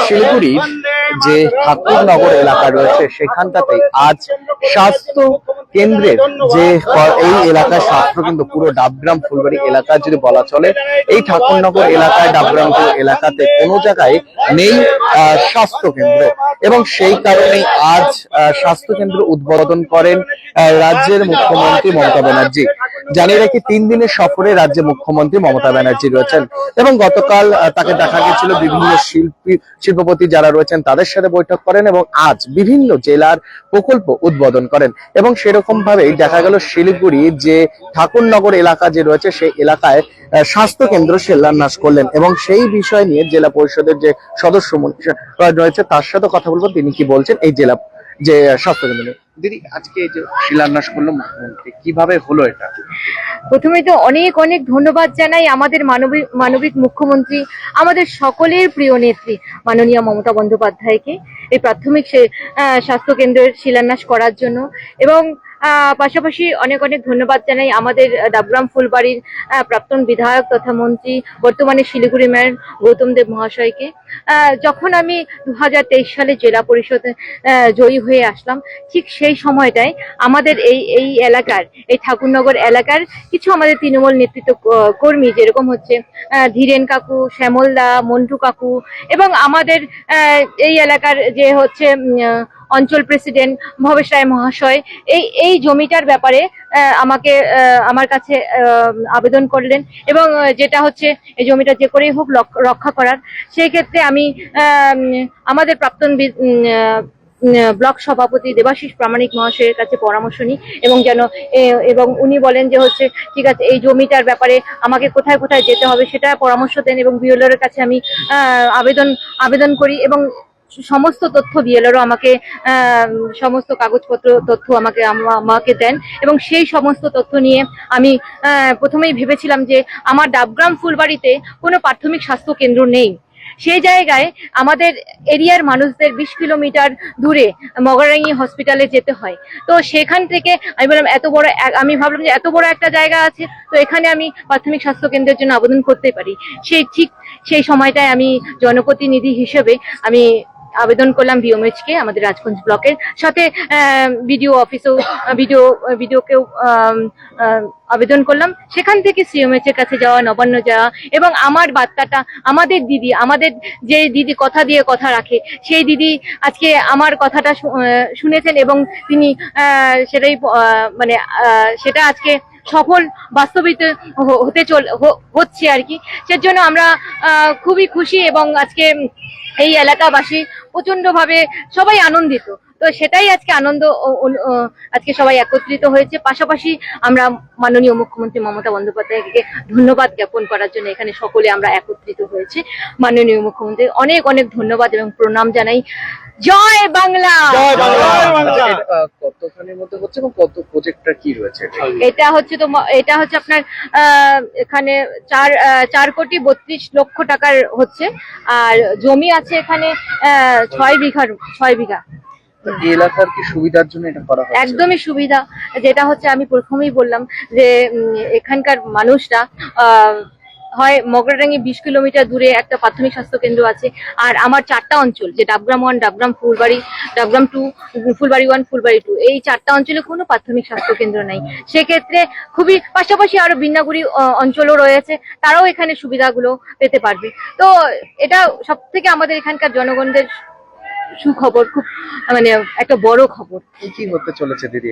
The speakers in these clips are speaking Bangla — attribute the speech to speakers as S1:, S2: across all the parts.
S1: শিলিগুড়ি যে ঠাকুরনগর এলাকা রয়েছে সেখানটাতে আজ স্বাস্থ্য কেন্দ্রের যে এই এলাকার স্বাস্থ্য কিন্তু পুরো ডাবগ্রাম ফুলবাড়ি এলাকা যদি বলা চলে এই ঠাকুরনগর এলাকায় ডাবগ্রাম এলাকাতে কোনো জায়গায় নেই স্বাস্থ্য কেন্দ্র। এবং সেই কারণেই আজ আহ, স্বাস্থ্য কেন্দ্র উদ্বোধন করেন রাজ্যের মুখ্যমন্ত্রী মমতা ব্যানার্জি। জানিয়ে রাখি, তিন দিনের সফরে রাজ্যে মুখ্যমন্ত্রী মমতা ব্যানার্জি রয়েছেন এবং গতকাল তাকে দেখা গেছিল বিভিন্ন শিল্পী, শিল্পপতি যারা রয়েছেন, তাদের সাথে বৈঠক করেন এবং আজ বিভিন্ন জেলার প্রকল্প উদ্বোধন করেন। এবং সেরকম ভাবেই দেখা গেল শিলিগুড়ি, যে ঠাকুরনগর এলাকা যে রয়েছে, সেই এলাকায় স্বাস্থ্য কেন্দ্র শিলান্যাস করলেন এবং সেই বিষয় নিয়ে জেলা পরিষদের যে সদস্য রয়েছে, তার সাথে কথা বলব। তিনি কি বলছেন? এই জেলা যে স্বাস্থ্যকেন্দ্র দিদি, আজকে যে শিলান্যাস করল মুখ্যমন্ত্রী কীভাবে হলো এটা?
S2: প্রথমে তো অনেক অনেক ধন্যবাদ জানাই আমাদের মানবিক মানবিক মুখ্যমন্ত্রী, আমাদের সকলের প্রিয় নেত্রী, মাননীয় মমতা বন্দ্যোপাধ্যায়কে, এই প্রাথমিক সে- স্বাস্থ্যকেন্দ্রের স্বাস্থ্য কেন্দ্রের শিলান্যাস করার জন্য। এবং পাশাপাশি অনেক অনেক ধন্যবাদ জানাই আমাদের ডাবগ্রাম ফুলবাড়ির প্রাক্তন বিধায়ক তথা মন্ত্রী, বর্তমানে শিলিগুড়ি মেয়র গৌতম দেব মহাশয়কে। যখন আমি দু হাজার তেইশ সালে জেলা পরিষদে জয়ী হয়ে আসলাম, ঠিক সেই সময়টায় আমাদের এই এই এলাকার, এই ঠাকুরনগর এলাকার কিছু আমাদের তৃণমূল নেতৃত্ব কর্মী যেরকম হচ্ছে ধীরেন কাকু, শ্যামলদা, মন্টু কাকু এবং আমাদের এই এলাকার যে হচ্ছে অঞ্চল প্রেসিডেন্ট ভবেশ রায় মহাশয়, এই এই জমিটার ব্যাপারে আমাকে আমার কাছে আবেদন করলেন এবং যেটা হচ্ছে এই জমিটা যে করেই হোক রক্ষা করার, সেই ক্ষেত্রে আমি আমাদের প্রাক্তন ব্লক সভাপতি দেবাশিস প্রামাণিক মহাশয়ের কাছে পরামর্শ নিই এবং যেন এবং উনি বলেন যে হচ্ছে, ঠিক আছে, এই জমিটার ব্যাপারে আমাকে কোথায় কোথায় যেতে হবে সেটা পরামর্শ দেন এবং বিএলওর কাছে আমি আবেদন আবেদন করি এবং সমস্ত তথ্য বিএলওরও আমাকে সমস্ত কাগজপত্র, তথ্য আমাকে, আমা- আমাকে দেন এবং সেই সমস্ত তথ্য নিয়ে আমি প্রথমেই ভেবেছিলাম যে আমার ডাবগ্রাম ফুলবাড়িতে কোনো প্রাথমিক স্বাস্থ্য কেন্দ্র নেই। সেই জায়গায় আমাদের এরিয়ার মানুষদের বিশ কিলোমিটার দূরে মগরাঙ্গি হসপিটালে যেতে হয়। তো সেখান থেকে আমি বললাম, এত বড় আমি ভাবলাম যে এত বড় একটা জায়গা আছে, তো এখানে আমি প্রাথমিক স্বাস্থ্য কেন্দ্রের জন্য আবেদন করতে পারি। সেই ঠিক সেই সময়টায় আমি জনপ্রতিনিধি হিসেবে আমি আবেদন করলাম বিওমএইচ কে আমাদের রাজগঞ্জ ব্লকের। সাথে বিডিও অফিসেও, বিডিও, বিডিওকেও আবেদন করলাম। সেখান থেকে সিএমএইচ এর কাছে যাওয়া, নবান্ন যাওয়া এবং আমার বার্তাটা, আমাদের দিদি, আমাদের যে দিদি কথা দিয়ে কথা রাখে, সেই দিদি আজকে আমার কথাটা শুনেছেন এবং তিনি সেটাই মানে সেটা আজকে সফল বাস্তবিত হতে চল হচ্ছে আর কি। সের জন্য আমরা খুবই খুশি এবং আজকে এই এলাকাবাসী প্রচণ্ড ভাবে সবাই আনন্দিত। তো সেটাই আজকে আনন্দ আজকে সবাই একত্রিত হয়েছে। পাশাপাশি আমরা মাননীয় মুখ্যমন্ত্রী মমতা বন্দ্যোপাধ্যায়কে ধন্যবাদ জ্ঞাপন করার জন্য এখানে সকলে আমরা একত্রিত হয়েছি। মাননীয় মুখ্যমন্ত্রী, অনেক অনেক ধন্যবাদ এবং প্রণাম জানাই। জয় বাংলা।
S1: আচ্ছা, আহ, কতখানির মধ্যে হচ্ছে এবং কত প্রজেক্টটা কি রয়েছে? এটা?
S2: হচ্ছে তো এটা হচ্ছে আপনার আহ, এখানে চার আহ, চার কোটি বত্রিশ লক্ষ টাকার হচ্ছে। আর জমি আছে এখানে আহ, ছয় বিঘার ছয় বিঘা।
S1: এলাকার কি সুবিধার জন্য এটা করা
S2: একদমই সুবিধা। যেটা হচ্ছে আমি প্রথমেই বললাম যে এখানকার মানুষরা আহ, হয় মগরাডাঙ্গি বিশ কিলোমিটার দূরে একটা প্রাথমিক স্বাস্থ্য কেন্দ্র আছে, আর আমার চারটা অঞ্চল, যে Dabgram one Dabgram Phulbari, Dabgram two Phulbari one Phulbari two এই চারটা অঞ্চলে কোনো প্রাথমিক স্বাস্থ্য কেন্দ্র নেই। সেক্ষেত্রে খুবই পাশাপাশি আরও বিন্নাগুড়ি অঞ্চলও রয়েছে, তারাও এখানে সুবিধাগুলো পেতে পারবে। তো এটা সব থেকে আমাদের এখানকার জনগণদের সুখবর খুব মানে একটা বড় খবর।
S1: কি কি হতে চলেছে দিদি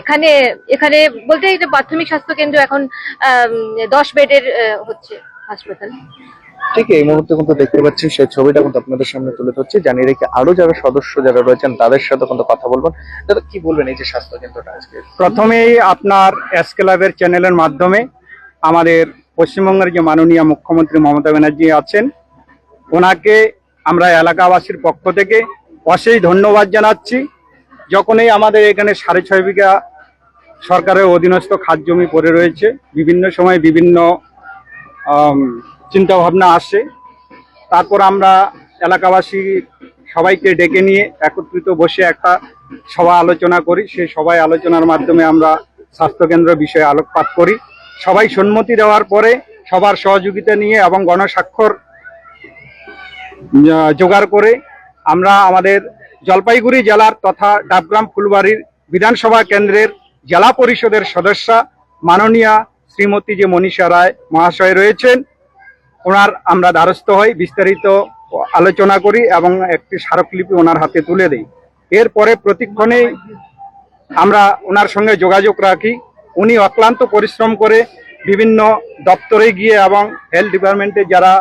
S1: এখানে?
S2: এখানে বলতে এই যে প্রাথমিক স্বাস্থ্য কেন্দ্র এখন দশ বেডের হচ্ছে হাসপাতাল।
S1: ঠিক এই মুহূর্তে কিন্তু দেখতে পাচ্ছি সেই ছবিটা কিন্তু আপনাদের সামনে তুলে ধরছি। জানিয়ে রেখে আরও যারা সদস্য যারা রয়েছেন তাদের সাথে কিন্তু কথা বলবেন দাদা কি বলবেন এই যে স্বাস্থ্য কেন্দ্রটা আজকে?
S3: প্রথমেই আপনার এস ক্লাবের চ্যানেলের মাধ্যমে আমাদের পশ্চিমবঙ্গের যে মাননীয় মুখ্যমন্ত্রী মমতা ব্যানার্জি আছেন ওনাকে আমরা এলাকাবাসীর পক্ষ থেকে অশেষ ধন্যবাদ জানাচ্ছি। যখনই আমাদের এখানে সাড়ে ছয় বিঘা সরকারের অধীনস্থ খাত জমি পড়ে রয়েছে, বিভিন্ন সময় বিভিন্ন চিন্তা ভাবনা আসে। তারপর আমরা এলাকাবাসী সবাইকে ডেকে নিয়ে একত্রিত বসে একটা সভা আলোচনা করি। সেই সবাই আলোচনার মাধ্যমে আমরা স্বাস্থ্যকেন্দ্র বিষয়ে আলোকপাত করি। সবাই সম্মতি দেওয়ার পরে সবার সহযোগিতা নিয়ে এবং গণস্বাক্ষর জোগাড় করে আমরা আমাদের জলপাইগুড়ি জেলার তথা ডাবগ্রাম ফুলবাড়ির বিধানসভা কেন্দ্রের জেলা পরিষদের সদস্যা মাননীয়া শ্রীমতী যে মনীষা রায় মহাশয় রয়েছেন, ওনার আমরা দ্বারস্থ হই, বিস্তারিত আলোচনা করি এবং একটি স্মারকলিপি ওনার হাতে তুলে দিই। এরপরে প্রতিক্ষণেই আমরা ওনার সঙ্গে যোগাযোগ রাখি। উনি অক্লান্ত পরিশ্রম করে বিভিন্ন দপ্তরে গিয়ে এবং হেলথ ডিপার্টমেন্টে যারা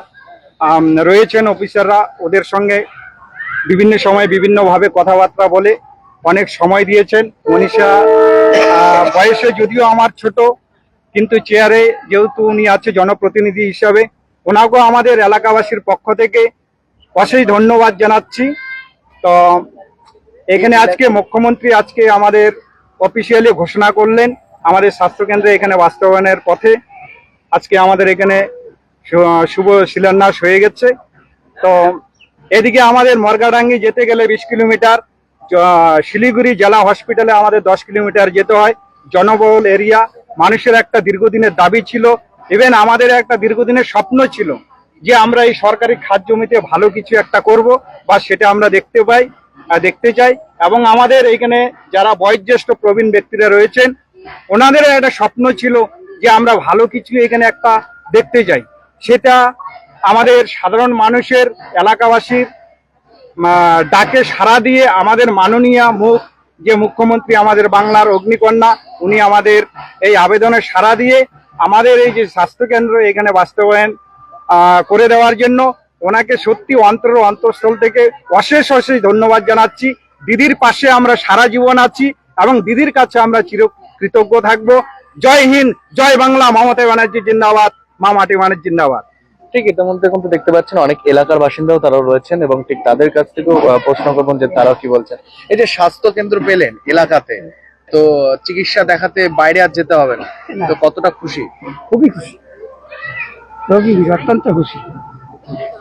S3: রয়েছেন অফিসাররা ওদের সঙ্গে বিভিন্ন সময় বিভিন্নভাবে কথাবার্তা বলে অনেক সময় দিয়েছেন। মনীষা বয়সে যদিও আমার ছোট, কিন্তু চেয়ারে যেহেতু উনি আছে জনপ্রতিনিধি হিসাবে, ওনাকেও আমাদের এলাকাবাসীর পক্ষ থেকে অশেষ ধন্যবাদ জানাচ্ছি। তো, এখানে আজকে মুখ্যমন্ত্রী আজকে আমাদের অফিসিয়ালি ঘোষণা করলেন, আমাদের স্বাস্থ্যকেন্দ্রে এখানে বাস্তবায়নের পথে। আজকে আমাদের এখানে শুভ শিলান্যাস হয়ে গেছে। তো এদিকে আমাদের মর্গাডাঙ্গি যেতে গেলে বিশ কিলোমিটার শিলিগুড়ি জেলা হসপিটালে আমাদের দশ কিলোমিটার যেতে হয়। জনবহুল এরিয়া, মানুষের একটা দীর্ঘদিনের দাবি ছিল ইভেন আমাদের একটা দীর্ঘদিনের স্বপ্ন ছিল যে আমরা এই সরকারি খাদ জমিতে ভালো কিছু একটা করব বা সেটা আমরা দেখতে পাই দেখতে চাই। এবং আমাদের এখানে যারা বয়োজ্যেষ্ঠ প্রবীণ ব্যক্তিরা রয়েছেন, ওনাদেরও একটা স্বপ্ন ছিল যে আমরা ভালো কিছু এখানে একটা দেখতে চাই। সেটা আমাদের সাধারণ মানুষের, এলাকাবাসীর ডাকে সাড়া দিয়ে আমাদের মাননীয় মুখ, যে মুখ্যমন্ত্রী আমাদের বাংলার অগ্নিকন্যা, উনি আমাদের এই আবেদনে সাড়া দিয়ে আমাদের এই যে স্বাস্থ্যকেন্দ্র এখানে বাস্তবায়ন করে দেওয়ার জন্য ওনাকে সত্যি অন্তর, অন্তঃস্থল থেকে অশেষ অশেষ ধন্যবাদ জানাচ্ছি। দিদির পাশে আমরা সারা জীবন আছি এবং দিদির কাছে আমরা চির কৃতজ্ঞ থাকব। জয় হিন্দ, জয় বাংলা, মমতা ব্যানার্জি জিন্দাবাদ। মা মাটি মানের জিন্দাবাদ।
S1: ঠিক ইতিমধ্যে কিন্তু দেখতে পাচ্ছেন অনেক এলাকার বাসিন্দাও তারাও রয়েছেন এবং ঠিক তাদের কাছ থেকেও আহ, প্রশ্ন করবেন যে তারাও কি বলছেন। এই যে স্বাস্থ্য কেন্দ্র পেলেন এলাকাতে তো চিকিৎসা দেখাতে বাইরে আর যেতে হবে না। তো কতটা খুশি?
S3: খুবই খুশি। রোগী অত্যন্ত খুশি।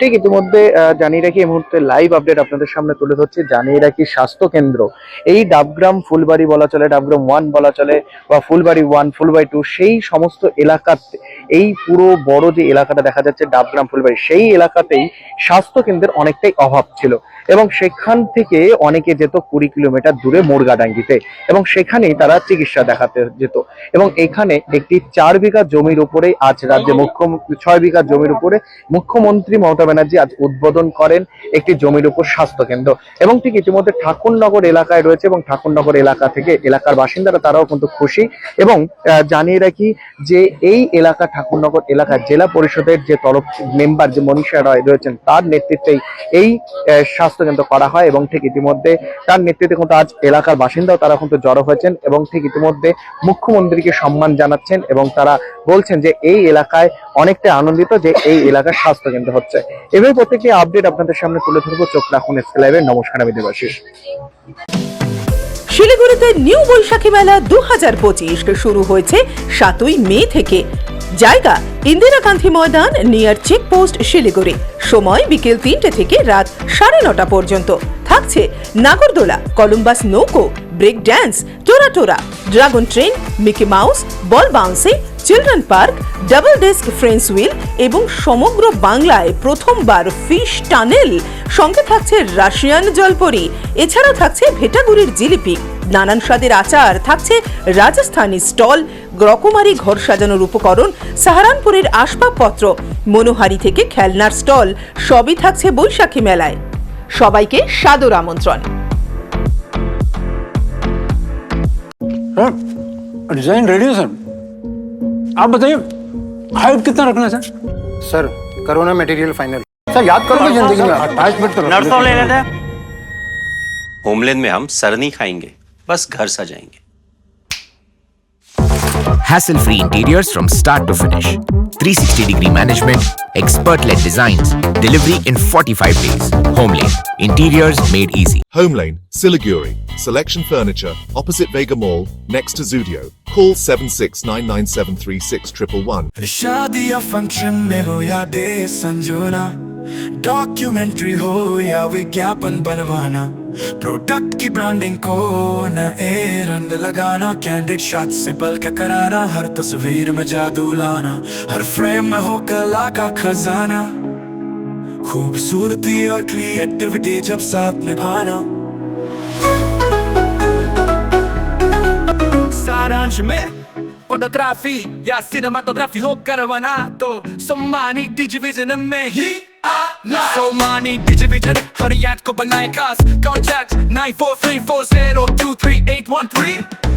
S1: ঠিক ইতিমধ্যে আহ, জানিয়ে রাখি এই মুহূর্তে লাইভ আপডেট আপনাদের সামনে তুলে ধরছি। জানিয়ে রাখি স্বাস্থ্য কেন্দ্র। এই ডাবগ্রাম ফুলবাড়ি বলা চলে ডাবগ্রাম ওয়ান বলা চলে বা ফুলবাড়ি ওয়ান ফুলবাড়ি টু সেই সমস্ত এলাকাতে এই পুরো বড় যে এলাকাটা দেখা যাচ্ছে ডাবগ্রাম ফুলবাড়ি, সেই এলাকাতেই স্বাস্থ্য কেন্দ্রের অনেকটাই অভাব ছিল। এবং সেখান থেকে অনেকে যেত কুড়ি কিলোমিটার দূরে মোরগাডাঙ্গিতে এবং সেখানেই তারা চিকিৎসা দেখাতে যেত। এবং এখানে একটি চার বিঘা জমির উপরে আজ রাজ্যে মুখ্য ছয় বিঘা জমির উপরে মুখ্যমন্ত্রী মমতা ব্যানার্জি আজ উদ্বোধন করেন একটি জমির উপর স্বাস্থ্য কেন্দ্র। এবং ঠিক ইতিমধ্যে ঠাকুরনগর এলাকায় রয়েছে এবং ঠাকুরনগর এলাকা থেকে এলাকার বাসিন্দারা তারাও কিন্তু খুশি এবং জানিয়ে রাখি যে এই এলাকা ঠাকুরনগর এলাকার জেলা পরিষদের যে তরফ মেম্বার যে মনীষা রায় রয়েছেন তার নেতৃত্বেই এই আহ, স্বাস্থ্য কেন্দ্র করা হয় এবং ঠিক ইতিমধ্যে তার নেতৃত্বে কিন্তু আজ এলাকার বাসিন্দাও তারা কিন্তু জড়ো হয়েছেন এবং ঠিক ইতিমধ্যে মুখ্যমন্ত্রীকে সম্মান জানাচ্ছেন এবং তারা বলছেন যে এই এলাকায় অনেকটা আনন্দিত যে এই এলাকার স্বাস্থ্য কেন্দ্র হচ্ছে। এভাবে প্রত্যেকটি আপডেট আপনাদের সামনে তুলে ধরবো। চোখ রাখুন এসকেলাইভে নমস্কার আমি দেবাশিস।
S4: শিলিগুড়িতে নিউ বৈশাখী মেলা দু হাজার পঁচিশ শুরু হয়েছে সাতই মে থেকে। জায়গা, ইন্দিরা গান্ধী ময়দান নিয়ার চেকপোস্ট শিলিগুড়ি। সময় বিকেল তিনটে থেকে রাত সাড়ে নটা পর্যন্ত। থাকছে নাগরদোলা, কলম্বাস নৌকো break dance tora tora dragon train Mickey Mouse ball bouncing children park double desk ferris wheel এবং সমগ্র বাংলায় প্রথমবার ফিশ টানেল সঙ্গে থাকছে রাশিয়ান জলপরি, এছাড়াও থাকছে ভেটাগুড়ির জিলিপি। নানান স্বাদের আচার থাকছে রাজস্থানী স্টল রকমারি ঘর সাজানোর উপকরণ সাহারানপুরের আসবাবপত্র মনোহারি থেকে খেলনার স্টল সবই থাকছে বৈশাখী মেলায় সবাইকে সাদর আমন্ত্রণ
S5: सर डिजाइन रेडी है सर आप बताइए हाइट कितना रखना है सर
S6: सर करो ना मटेरियल फाइनल सर याद करोगे जिंदगी में अटैचमेंट तो
S5: नर्सों ले लेते हैं
S7: होमलैंड में हम सर नहीं खाएंगे बस घर सजाएँगे
S8: Hassle free interiors from start to finish. 360 degree management, expert led designs, delivery in 45 days. Homelane, interiors made easy.
S9: Homelane, Siliguri. Selection Furniture, opposite Vega Mall, next to Zudio. Call 7699736111.
S10: शादी या फ़ंक्शन में हो या डे संजोना डॉक्यूमेंट्री हो या विज्ञापन बनवाना प्रोडक्ट की ब्रांडिंग को न ए रंग लगाना कैंडिड शॉट से के कराना, हर तस्वीर में जादू लाना, हर फ्रेम में हो कला का खजाना। खूबसूरती और क्रिएटिविटी जब साथ निभाना। सारांश में फोटोग्राफी या सिनेमाटोग्राफी हो करवाना तो सम्मानी डिजिविजन में ही आना। सम्मानी डिजिविजन Wariatko, banaje kas Contact 943402381